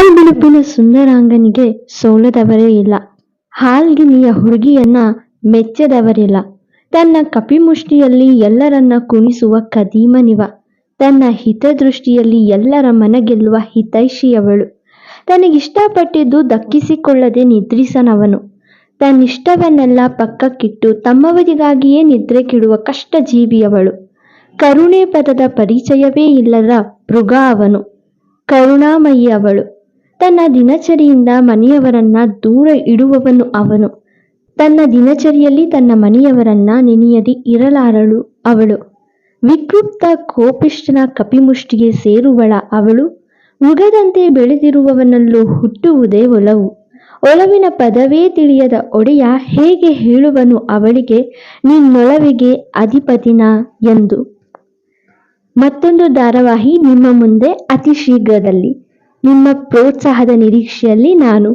ಹಾಲ್ ಬಿಳುಪಿನ ಸುಂದರಾಂಗನಿಗೆ ಸೋಲದವರೇ ಇಲ್ಲ. ಹಾಲ್ಗಿನಿಯ ಹುಡುಗಿಯನ್ನ ಮೆಚ್ಚದವರಿಲ್ಲ. ತನ್ನ ಕಪಿಮುಷ್ಟಿಯಲ್ಲಿ ಎಲ್ಲರನ್ನ ಕುಣಿಸುವ ಕದೀಮನಿವ. ತನ್ನ ಹಿತದೃಷ್ಟಿಯಲ್ಲಿ ಎಲ್ಲರ ಮನಗೆಲ್ಲುವ ಹಿತೈಷಿಯವಳು. ತನಗಿಷ್ಟಪಟ್ಟಿದ್ದು ದಕ್ಕಿಸಿಕೊಳ್ಳದೆ ನಿದ್ರಿಸನವನು. ತನ್ನಿಷ್ಟವನ್ನೆಲ್ಲ ಪಕ್ಕಕ್ಕಿಟ್ಟು ತಮ್ಮವರಿಗಾಗಿಯೇ ನಿದ್ರೆ ಕೆಡುವ ಕಷ್ಟ ಜೀವಿಯವಳು ಕರುಣೆ ಪದದ ಪರಿಚಯವೇ ಇಲ್ಲದ ಮೃಗ ಅವನು. ಕರುಣಾಮಯಿ ಅವಳು. ತನ್ನ ದಿನಚರಿಯಿಂದ ಮನೆಯವರನ್ನ ದೂರ ಇಡುವವನು ಅವನು. ತನ್ನ ದಿನಚರಿಯಲ್ಲಿ ತನ್ನ ಮನೆಯವರನ್ನ ನೆನೆಯದಿ ಇರಲಾರಳು ಅವಳು. ವಿಕೃಪ್ತ ಕೋಪಿಷ್ಠನ ಕಪಿಮುಷ್ಟಿಗೆ ಸೇರುವಳ ಅವಳು. ಮುಗದಂತೆ ಬೆಳೆದಿರುವವನಲ್ಲೂ ಹುಟ್ಟುವುದೇ ಒಲವು. ಒಲವಿನ ಪದವೇ ತಿಳಿಯದ ಒಡೆಯ ಹೇಗೆ ಹೇಳುವನು ಅವಳಿಗೆ ನಿನ್ನೊಳವಿಗೆ ಅಧಿಪತಿನ ಎಂದು. ಮತ್ತೊಂದು ಧಾರಾವಾಹಿ ನಿಮ್ಮ ಮುಂದೆ ಅತಿ ಶೀಘ್ರದಲ್ಲಿ ನಿಮ್ಮ ಪ್ರೋತ್ಸಾಹದ ನಿರೀಕ್ಷೆಯಲ್ಲಿ ನಾನು